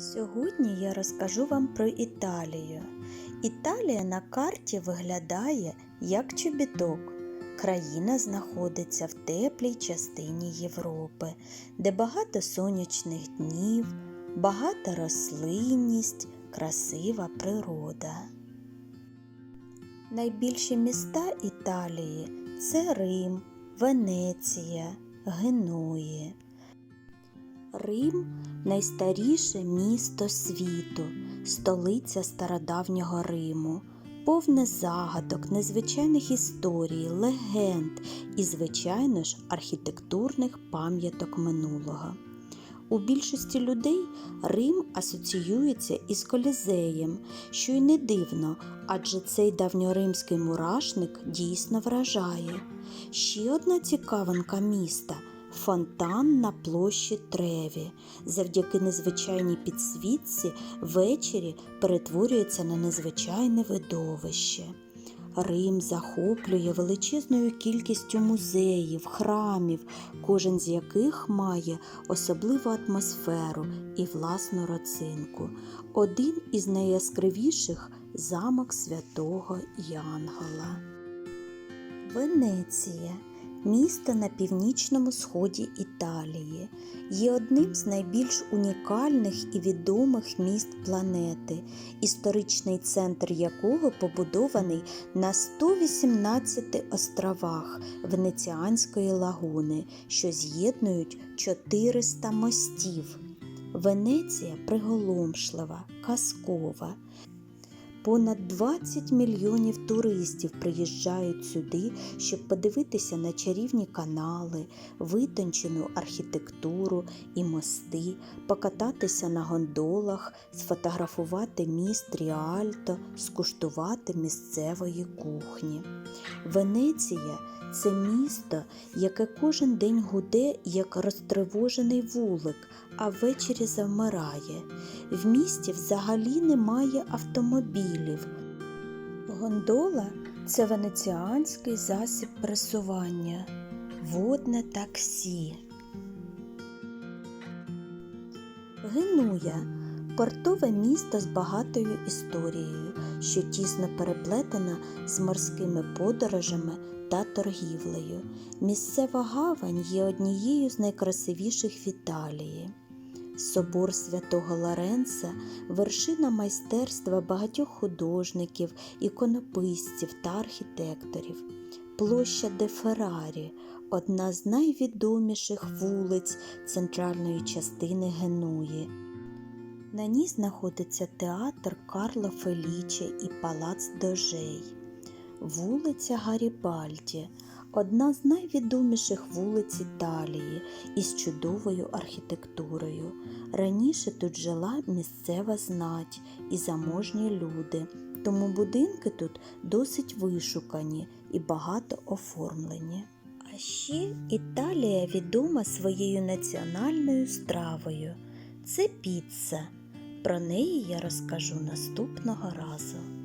Сьогодні я розкажу вам про Італію. Італія на карті виглядає як чобіток. Країна знаходиться в теплій частині Європи, де багато сонячних днів, багата рослинність, красива природа. Найбільші міста Італії це Рим, Венеція, Генуї. Рим найстаріше місто світу, столиця стародавнього Риму, повне загадок, незвичайних історій, легенд і, звичайно ж, архітектурних пам'яток минулого. У більшості людей Рим асоціюється із Колізеєм, що й не дивно, адже цей давньоримський мурашник дійсно вражає. Ще одна цікавинка міста фонтан на площі Треві. Завдяки незвичайній підсвітці ввечері перетворюється на незвичайне видовище. Рим захоплює величезною кількістю музеїв, храмів, кожен з яких має особливу атмосферу і власну родзинку. Один із найяскравіших замок святого Янгола. Венеція місто на північному сході Італії, є одним з найбільш унікальних і відомих міст планети, історичний центр якого побудований на 118 островах Венеціанської лагуни, що з'єднують 400 мостів. Венеція приголомшлива, казкова. Понад 20 мільйонів туристів приїжджають сюди, щоб подивитися на чарівні канали, витончену архітектуру і мости, покататися на гондолах, сфотографувати міст Ріальто, скуштувати місцевої кухні. Венеція це місто, яке кожен день гуде, як розтривожений вулик, а ввечері завмирає. В місті взагалі немає автомобілів. Гондола це венеціанський засіб пересування, водне таксі. Генуя портове місто з багатою історією, що тісно переплетена з морськими подорожами та торгівлею. Місцева гавань є однією з найкрасивіших в Італії. Собор святого Лоренца вершина майстерства багатьох художників, іконописців та архітекторів. Площа де Феррарі одна з найвідоміших вулиць центральної частини Генуї. На ній знаходиться театр Карло Феліче і палац Дожей. Вулиця Гарібальді одна з найвідоміших вулиць Італії із чудовою архітектурою. Раніше тут жила місцева знать і заможні люди, тому будинки тут досить вишукані і багато оформлені. А ще Італія відома своєю національною стравою це піца. Про неї я розкажу наступного разу.